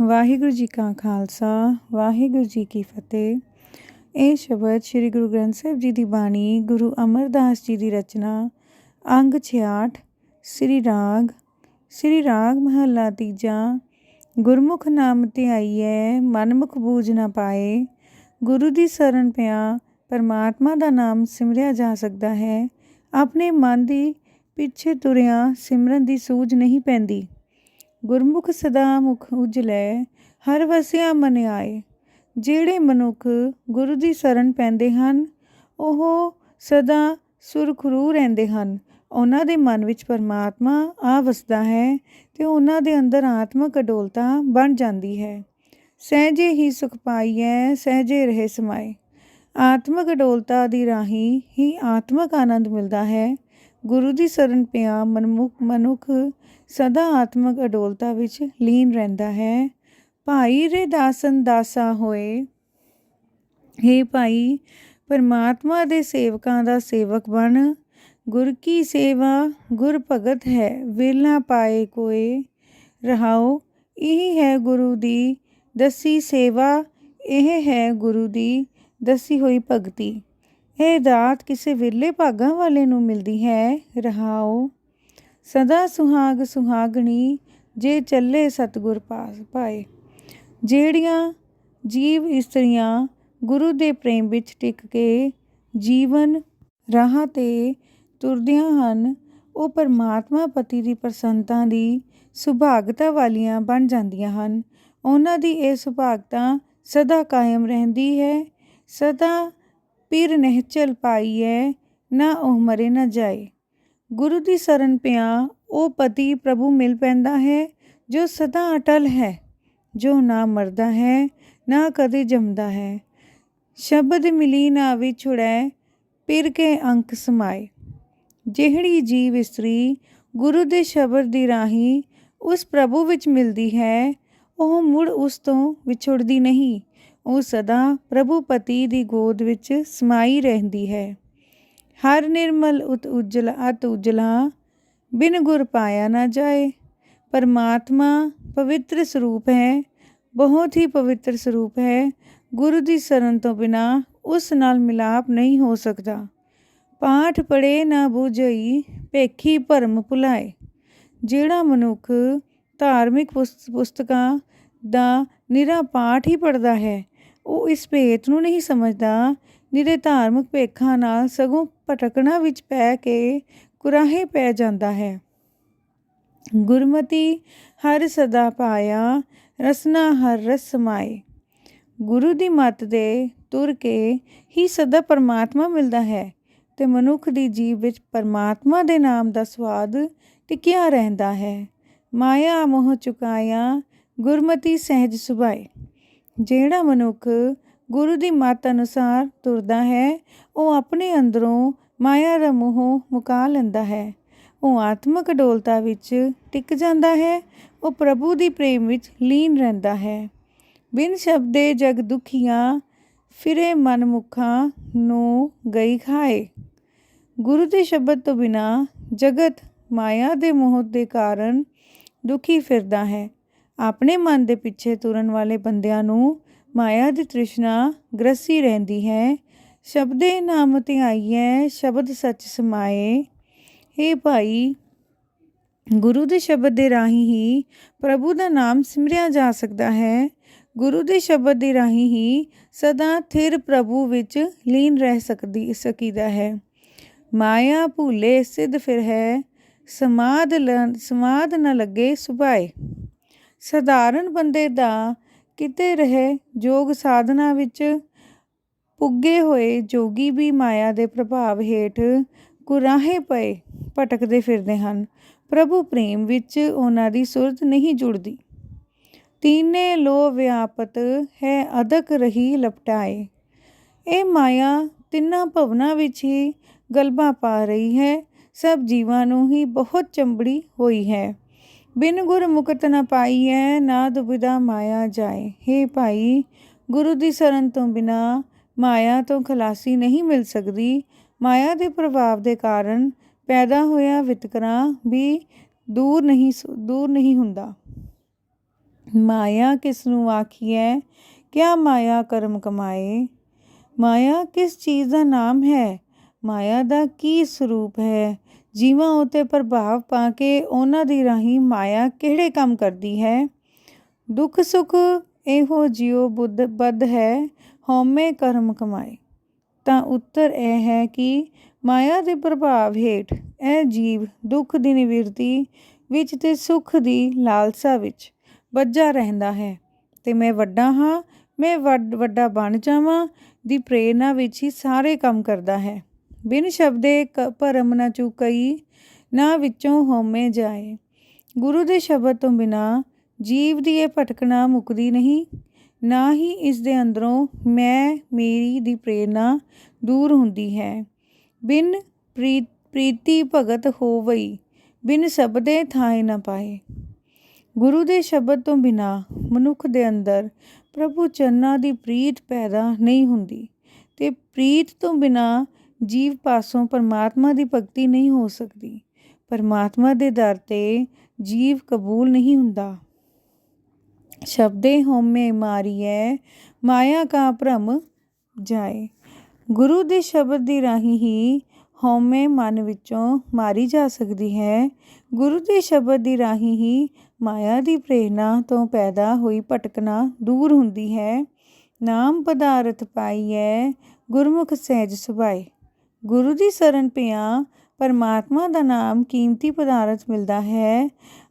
ਵਾਹਿਗੁਰੂ ਜੀ ਕਾ ਖਾਲਸਾ, ਵਾਹਿਗੁਰੂ ਜੀ ਕੀ ਫਤਿਹ। ਇਹ ਸ਼ਬਦ ਸ੍ਰੀ ਗੁਰੂ ਗ੍ਰੰਥ ਸਾਹਿਬ ਜੀ ਦੀ ਬਾਣੀ, ਗੁਰੂ ਅਮਰਦਾਸ ਜੀ ਦੀ ਰਚਨਾ, ਅੰਗ 66 ਸ੍ਰੀ ਰਾਗ ਸ੍ਰੀ ਰਾਗ ਮਹੱਲਾ ਤੀਜਾ, ਗੁਰਮੁਖ ਨਾਮ ਤੇ ਧਿਆਈਐ ਮਨਮੁਖ ਬੂਝ ਨਾ ਪਾਏ। ਗੁਰੂ ਦੀ ਸ਼ਰਨ ਪਿਆ, ਪਰਮਾਤਮਾ ਦਾ ਨਾਮ ਸਿਮਰਿਆ ਜਾ ਸਕਦਾ ਹੈ। ਆਪਣੇ ਮਨ ਦੀ ਪਿੱਛੇ ਤੁਰਿਆ ਸਿਮਰਨ ਦੀ ਸੂਝ ਨਹੀਂ ਪੈਂਦੀ। ਗੁਰਮੁਖ ਸਦਾ ਮੁਖ ਉਜਲੈ, ਹਰ ਵਸਿਆ ਮਨ ਆਏ। ਜਿਹੜੇ ਮਨੁੱਖ ਗੁਰੂ ਦੀ ਸ਼ਰਨ ਪੈਂਦੇ ਹਨ, ਉਹ ਸਦਾ ਸੁਰਖਰੂ ਰਹਿੰਦੇ ਹਨ। ਉਹਨਾਂ ਦੇ ਮਨ ਵਿੱਚ ਪਰਮਾਤਮਾ ਆ ਵਸਦਾ ਹੈ ਤੇ ਉਹਨਾਂ ਦੇ ਅੰਦਰ ਆਤਮਕ ਅਡੋਲਤਾ ਬਣ ਜਾਂਦੀ ਹੈ। ਸਹਿਜੇ ਹੀ ਸੁਖ ਪਾਈਐ, ਸਹਿਜੇ ਰਹੇ ਸਮਾਏ। ਆਤਮਕ ਅਡੋਲਤਾ ਦੀ ਰਾਹੀ ਹੀ ਆਤਮਕ ਆਨੰਦ ਮਿਲਦਾ ਹੈ। ਗੁਰੂ ਦੀ ਸ਼ਰਨ ਪਿਆ ਮਨਮੁਖ ਮਨੁੱਖ ਸਦਾ ਆਤਮਕ ਅਡੋਲਤਾ ਵਿੱਚ ਲੀਨ ਰਹਿੰਦਾ ਹੈ। ਭਾਈ ਰੇ ਦਾਸਨ ਦਾਸਾ ਹੋਏ। हे ਭਾਈ, ਪਰਮਾਤਮਾ ਦੇ ਸੇਵਕਾਂ ਦਾ ਸੇਵਕ ਬਣ। ਗੁਰ ਕੀ ਸੇਵਾ, ਗੁਰ ਭਗਤ ਹੈ, ਵੇਲਾ ਪਾਏ ਕੋਏ। ਰਹਾਓ, ਇਹ ਹੈ ਗੁਰੂ ਦੀ ਦਸੀ ਸੇਵਾ, ਇਹ ਹੈ ਗੁਰੂ ਦੀ ਦਸੀ ਹੋਈ ਭਗਤੀ। ਇਹ ਦਾਤ ਕਿਸੇ ਵਿਰਲੇ ਭਾਗਾਂ ਵਾਲੇ ਨੂੰ ਮਿਲਦੀ ਹੈ। ਰਹਾਓ ਸਦਾ ਸੁਹਾਗ ਸੁਹਾਗਣੀ ਜੇ ਚੱਲੇ ਸਤਗੁਰ ਪਾਸ ਪਾਏ ਜਿਹੜੀਆਂ ਜੀਵ ਇਸਤਰੀਆਂ ਗੁਰੂ ਦੇ ਪ੍ਰੇਮ ਵਿੱਚ ਟਿਕ ਕੇ ਜੀਵਨ ਰਾਹ ਤੇ ਤੁਰਦੀਆਂ ਹਨ, ਉਹ ਪਰਮਾਤਮਾ ਪਤੀ ਦੀ ਪ੍ਰਸੰਨਤਾ ਦੀ ਸੁਭਾਗਤਾ ਵਾਲੀਆਂ ਬਣ ਜਾਂਦੀਆਂ ਹਨ। ਉਹਨਾਂ ਦੀ ਇਹ ਸੁਭਾਗਤਾ ਸਦਾ ਕਾਇਮ ਰਹਿੰਦੀ ਹੈ, ਸਦਾ ਪੀਰ ਨਹਿਚਲ ਪਾਈ ਹੈ, ਨਾ ਉਹ ਮਰੇ ਨਾ ਜਾਏ। ਗੁਰੂ ਦੀ ਸ਼ਰਨ ਪਿਆ, ਉਹ ਪਤੀ ਪ੍ਰਭੂ ਮਿਲ ਪੈਂਦਾ ਹੈ, ਜੋ ਸਦਾ ਅਟਲ ਹੈ, ਜੋ ਨਾ ਮਰਦਾ ਹੈ, ਨਾ ਕਦੇ ਜੰਮਦਾ ਹੈ। ਸ਼ਬਦ ਮਿਲੀ ਨਾ ਵਿਛੜੈ, ਪਿਰ ਕੇ ਅੰਕ ਸਮਾਏ। ਜਿਹੜੀ ਜੀਵ ਇਸਤਰੀ ਗੁਰੂ ਦੇ ਸ਼ਬਦ ਦੀ ਰਾਹੀ ਉਸ ਪ੍ਰਭੂ ਵਿੱਚ ਮਿਲਦੀ ਹੈ, ਉਹ ਮੁੜ ਉਸ ਤੋਂ ਵਿਛੜਦੀ ਨਹੀਂ, ਉਹ ਸਦਾ ਪ੍ਰਭੂ ਪਤੀ ਦੀ ਗੋਦ ਵਿੱਚ ਸਮਾਈ ਰਹਿੰਦੀ ਹੈ। ਹਰ ਨਿਰਮਲ ਉਤ ਉਜਲ ਅਤ ਉਜਲਾ, ਬਿਨ ਗੁਰ ਪਾਇਆ ਨਾ ਜਾਏ। ਪਰਮਾਤਮਾ ਪਵਿੱਤਰ ਸਰੂਪ ਹੈ, ਬਹੁਤ ਹੀ ਪਵਿੱਤਰ ਸਰੂਪ ਹੈ। ਗੁਰੂ ਦੀ ਸ਼ਰਨ ਤੋਂ ਬਿਨਾ ਉਸ ਨਾਲ ਮਿਲਾਪ ਨਹੀਂ ਹੋ ਸਕਦਾ। ਪਾਠ ਪੜੇ ਨਾ ਬੁਝਈ, ਭੇਖੀ ਭਰਮ ਭੁਲਾਏ। ਜਿਹੜਾ ਮਨੁੱਖ ਧਾਰਮਿਕ ਪੁਸਤਕਾਂ ਦਾ ਨਿਰਾ ਪਾਠ ਹੀ ਪੜਦਾ ਹੈ, ਉਹ ਇਸ ਭੇਤ ਨੂੰ ਨਹੀਂ ਸਮਝਦਾ ਨਿਰੇ ਧਾਰਮਿਕ ਭੇਖਾਂ ਨਾਲ ਸਗੋਂ ਭਟਕਣਾ ਵਿੱਚ ਪੈ ਕੇ ਕੁਰਾਹੇ ਪੈ ਜਾਂਦਾ ਹੈ। ਗੁਰਮਤੀ ਹਰ ਸਦਾ ਪਾਇਆ, ਰਸਨਾ ਹਰ ਰਸ ਸਮਾਏ। ਗੁਰੂ ਦੀ ਮੱਤ ਦੇ ਤੁਰ ਕੇ ਹੀ ਸਦਾ ਪਰਮਾਤਮਾ ਮਿਲਦਾ ਹੈ ਤੇ ਮਨੁੱਖ ਦੀ ਜੀਵ ਵਿੱਚ ਪਰਮਾਤਮਾ ਦੇ ਨਾਮ ਦਾ ਸਵਾਦ ਟਿਕਿਆ ਰਹਿੰਦਾ ਹੈ। ਮਾਇਆ ਮੋਹ ਚੁਕਾਇਆ, ਗੁਰਮਤੀ ਸਹਿਜ ਸੁਭਾਏ। ਜਿਹੜਾ ਮਨੁੱਖ ਗੁਰੂ ਦੀ ਮੱਤ ਅਨੁਸਾਰ ਤੁਰਦਾ ਹੈ, ਉਹ ਆਪਣੇ ਅੰਦਰੋਂ ਮਾਇਆ ਦਾ ਮੋਹ ਮੁਕਾ ਲੈਂਦਾ ਹੈ। ਉਹ ਆਤਮਿਕ ਡੋਲਤਾ ਵਿੱਚ ਟਿਕ ਜਾਂਦਾ ਹੈ, ਉਹ ਪ੍ਰਭੂ ਦੀ ਪ੍ਰੇਮ ਵਿੱਚ ਲੀਨ ਰਹਿੰਦਾ ਹੈ। ਬਿਨ ਸ਼ਬਦੇ ਜਗ ਦੁਖੀਆਂ, ਫਿਰੇ ਮਨ ਮੁਖਾਂ ਨੂੰ ਗਈ ਖਾਏ। ਗੁਰੂ ਦੇ ਸ਼ਬਦ ਤੋਂ ਬਿਨਾ ਜਗਤ ਮਾਇਆ ਦੇ ਮੋਹ ਦੇ ਕਾਰਨ ਦੁਖੀ ਫਿਰਦਾ ਹੈ। ਆਪਣੇ ਮਨ ਦੇ ਪਿੱਛੇ ਤੁਰਨ ਵਾਲੇ ਬੰਦਿਆਂ ਨੂੰ ਮਾਇਆ ਦੀ ਤ੍ਰਿਸ਼ਨਾ ਗ੍ਰਸੀ ਰਹਿੰਦੀ ਹੈ। ਸ਼ਬਦੇ ਨਾਮ ਧਿਆਈਐ ਸ਼ਬਦ ਸੱਚ ਸਮਾਏ। हे ਭਾਈ, ਗੁਰੂ ਦੇ ਸ਼ਬਦ ਦੇ ਰਾਹੀਂ ਹੀ ਪ੍ਰਭੂ ਦਾ ਨਾਮ ਸਿਮਰਿਆ ਜਾ ਸਕਦਾ ਹੈ। ਗੁਰੂ ਦੇ ਸ਼ਬਦ ਦੇ ਰਾਹੀਂ ਹੀ ਸਦਾ ਥਿਰ ਪ੍ਰਭੂ ਵਿੱਚ ਲੀਨ ਰਹਿ ਸਕਦੀ, ਸਕੀਦਾ ਹੈ। ਮਾਇਆ ਭੂਲੇ ਸਿੱਧ ਫਿਰ ਹੈ, ਸਮਾਦ ਸਮਾਦ ਨਾ ਲੱਗੇ ਸੁਭਾਏ। ਸਧਾਰਨ ਬੰਦੇ ਦਾ ਕਿਤੇ ਰਹੇ ਯੋਗ ਸਾਧਨਾ ਵਿੱਚ ਪੁੱਗੇ ਹੋਏ ਜੋਗੀ ਵੀ ਮਾਇਆ ਦੇ ਪ੍ਰਭਾਵ ਹੇਠ ਕੁਰਾਹੇ ਪਏ ਭਟਕਦੇ ਫਿਰਦੇ ਹਨ। ਪ੍ਰਭੂ ਪ੍ਰੇਮ ਵਿੱਚ ਉਹਨਾਂ ਦੀ ਸੁਰਤ ਨਹੀਂ ਜੁੜਦੀ। ਤੀਨੇ ਲੋ ਵਿਆਪਤ ਹੈ ਅਦਕ ਰਹੀ ਲਪਟਾਏ। ਇਹ ਮਾਇਆ ਤਿੰਨਾਂ ਭਵਨਾਂ ਵਿੱਚ ਹੀ ਗਲਬਾ ਪਾ ਰਹੀ ਹੈ। ਸਭ ਜੀਵਾਂ ਨੂੰ ਹੀ ਬਹੁਤ ਚੰਬੜੀ ਹੋਈ ਹੈ। ਬਿਨ ਗੁਰ ਮੁਕਤ ਨ ਪਾਈਐ, ਨਾ ਦੁਬਿਦਾ ਮਾਇਆ ਜਾਏ। हे ਭਾਈ, ਗੁਰੂ ਦੀ ਸ਼ਰਨ ਤੋਂ ਬਿਨਾ ਮਾਇਆ ਤੋਂ ਖਲਾਸੀ ਨਹੀਂ ਮਿਲ ਸਕਦੀ। ਮਾਇਆ ਦੇ ਪ੍ਰਭਾਵ ਦੇ ਕਾਰਨ ਪੈਦਾ ਹੋਇਆ ਵਿਤਕਰਾ ਵੀ ਦੂਰ ਨਹੀਂ ਦੂਰ ਨਹੀਂ ਹੁੰਦਾ। ਮਾਇਆ ਕਿਸ ਨੂੰ ਆਖੀਐ? ਕਿਆ ਮਾਇਆ ਕਰਮ ਕਮਾਏ? ਮਾਇਆ ਕਿਸ ਚੀਜ਼ ਦਾ ਨਾਮ ਹੈ? ਮਾਇਆ ਦਾ ਕੀ ਸਰੂਪ ਹੈ? ਜੀਵਾਂ ਉਤੇ ਪ੍ਰਭਾਵ ਪਾ ਕੇ ਉਹਨਾਂ ਦੀ ਰਾਹੀਂ ਮਾਇਆ ਕਿਹੜੇ ਕੰਮ ਕਰਦੀ ਹੈ? ਦੁੱਖ ਸੁਖ ਇਹੋ ਜਿਉ ਬੁੱਧ ਬਦ ਹੈ, ਹਉਮੈ ਕਰਮ ਕਮਾਏ। ਤਾਂ ਉੱਤਰ ਇਹ ਹੈ ਕਿ ਮਾਇਆ ਦੇ ਪ੍ਰਭਾਵ ਹੇਠ ਇਹ ਜੀਵ ਦੁੱਖ ਦੀ ਨਿਵਰਤੀ ਵਿੱਚ ਤੇ ਸੁਖ ਦੀ ਲਾਲਸਾ ਵਿੱਚ ਵੱਜਾ ਰਹਿੰਦਾ ਹੈ। ਤੇ ਮੈਂ ਵੱਡਾ ਹਾਂ, ਮੈਂ ਵੱਡਾ ਬਣ ਜਾਵਾਂ, ਦੀ ਪ੍ਰੇਰਣਾ ਵਿੱਚ ਹੀ ਸਾਰੇ ਕੰਮ ਕਰਦਾ ਹੈ। ਬਿਨ ਸ਼ਬਦੇ ਕ ਭਰਮ ਨਾ ਚੁਕਈ, ਨਾ ਵਿੱਚੋਂ ਹੋਮੇ ਜਾਏ। ਗੁਰੂ ਦੇ ਸ਼ਬਦ ਤੋਂ ਬਿਨਾ ਜੀਵ ਦੀ ਇਹ ਭਟਕਣਾ ਮੁਕਦੀ ਨਹੀਂ। ਨਾ ਹੀ ਇਸ ਦੇ ਅੰਦਰੋਂ ਮੈਂ, ਮੇਰੀ ਦੀ ਪ੍ਰੇਰਣਾ ਦੂਰ ਹੁੰਦੀ ਹੈ। ਬਿਨ ਪ੍ਰੀਤ ਪ੍ਰੀਤੀ ਭਗਤ ਹੋਵਈ, ਬਿਨ ਸ਼ਬਦੇ ਥਾਏ ਨਾ ਪਾਏ। ਗੁਰੂ ਦੇ ਸ਼ਬਦ ਤੋਂ ਬਿਨਾ ਮਨੁੱਖ ਦੇ ਅੰਦਰ ਪ੍ਰਭੂ ਚਰਨਾਂ ਦੀ ਪ੍ਰੀਤ ਪੈਦਾ ਨਹੀਂ ਹੁੰਦੀ ਤੇ ਪ੍ਰੀਤ ਤੋਂ ਬਿਨਾ ਜੀਵ ਪਾਸੋਂ ਪਰਮਾਤਮਾ ਦੀ ਭਗਤੀ ਨਹੀਂ ਹੋ ਸਕਦੀ। ਪਰਮਾਤਮਾ ਦੇ ਦਰ ਤੇ ਜੀਵ ਕਬੂਲ ਨਹੀਂ ਹੁੰਦਾ। ਸ਼ਬਦੇ ਹਉਮੈ ਮਾਰੀਐ, ਮਾਇਆ ਕਾ ਭ੍ਰਮ ਜਾਏ। ਗੁਰੂ ਦੇ ਸ਼ਬਦ ਦੀ ਰਾਹੀਂ ਹੀ ਹਉਮੈ ਮਨ ਵਿੱਚੋਂ ਮਾਰੀ ਜਾ ਸਕਦੀ ਹੈ। ਗੁਰੂ ਦੇ ਸ਼ਬਦ ਦੀ ਰਾਹੀਂ ਹੀ ਮਾਇਆ ਦੀ ਪ੍ਰੇਰਣਾ ਤੋਂ ਪੈਦਾ ਹੋਈ ਭਟਕਣਾ ਦੂਰ ਹੁੰਦੀ ਹੈ। ਨਾਮ ਪਦਾਰਥ ਪਾਈਐ, ਗੁਰਮੁਖ ਸਹਿਜ ਸੁਭਾਏ। ਗੁਰੂ ਦੀ ਸ਼ਰਨ ਪਿਆ, ਪਰਮਾਤਮਾ ਦਾ ਨਾਮ ਕੀਮਤੀ ਪਦਾਰਥ ਮਿਲਦਾ ਹੈ।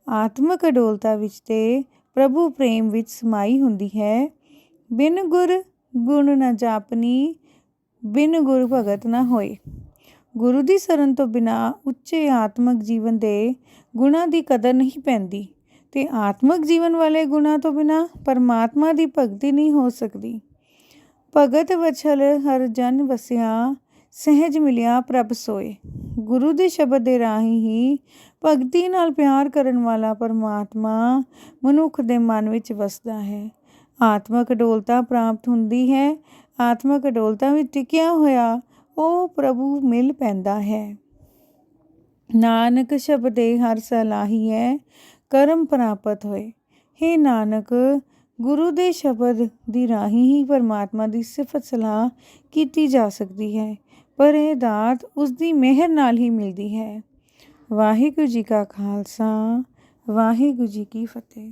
ਆਤਮਕ ਅਡੋਲਤਾ ਵਿੱਚ ਤੇ ਪ੍ਰਭੂ ਪ੍ਰੇਮ ਵਿੱਚ ਸਮਾਈ ਹੁੰਦੀ ਹੈ। ਬਿਨ ਗੁਰ ਗੁਣ ਨਾ ਜਾਪਨੀ, ਬਿਨ ਗੁਰ ਭਗਤ ਨਾ ਹੋਏ। ਗੁਰੂ ਦੀ ਸ਼ਰਨ ਤੋਂ ਬਿਨਾ ਉੱਚੇ ਆਤਮਕ ਜੀਵਨ ਦੇ ਗੁਣਾਂ ਦੀ ਕਦਰ ਨਹੀਂ ਪੈਂਦੀ। ਤੇ ਆਤਮਕ ਜੀਵਨ ਵਾਲੇ ਗੁਣਾਂ ਤੋਂ ਬਿਨਾ ਪਰਮਾਤਮਾ ਦੀ ਭਗਤੀ ਨਹੀਂ ਹੋ ਸਕਦੀ। ਭਗਤ ਵਛਲ ਹਰ ਜਨ ਵਸਿਆ ਸਹਿਜ ਮਿਲਿਆ ਪ੍ਰਭ ਸੋਏ। ਗੁਰੂ ਦੇ ਸ਼ਬਦ ਦੇ ਰਾਹੀਂ ਹੀ ਭਗਤੀ ਨਾਲ ਪਿਆਰ ਕਰਨ ਵਾਲਾ ਪਰਮਾਤਮਾ ਮਨੁੱਖ ਦੇ ਮਨ ਵਿੱਚ ਵਸਦਾ ਹੈ। ਆਤਮਿਕ ਅਡੋਲਤਾ ਪ੍ਰਾਪਤ ਹੁੰਦੀ ਹੈ। ਆਤਮਿਕ ਅਡੋਲਤਾ ਵਿੱਚ ਟਿਕਿਆ ਹੋਇਆ ਉਹ ਪ੍ਰਭੂ ਮਿਲ ਪੈਂਦਾ ਹੈ। ਨਾਨਕ ਸ਼ਬਦੇ ਹਰ ਸਲਾਹੀ ਹੈ ਕਰਮ ਪ੍ਰਾਪਤ ਹੋਏ। ਹੇ ਨਾਨਕ, ਗੁਰੂ ਦੇ ਸ਼ਬਦ ਦੀ ਰਾਹੀਂ ਹੀ ਪਰਮਾਤਮਾ ਦੀ ਸਿਫਤ ਸਲਾਹ ਕੀਤੀ ਜਾ ਸਕਦੀ ਹੈ। ਪਰ ਇਹ ਦਾਤ ਉਸ ਦੀ ਮਿਹਰ ਨਾਲ ਹੀ ਮਿਲਦੀ ਹੈ। ਵਾਹਿਗੁਰੂ ਜੀ ਕਾ ਖਾਲਸਾ, ਵਾਹਿਗੁਰੂ ਜੀ ਕੀ ਫਤਿਹ।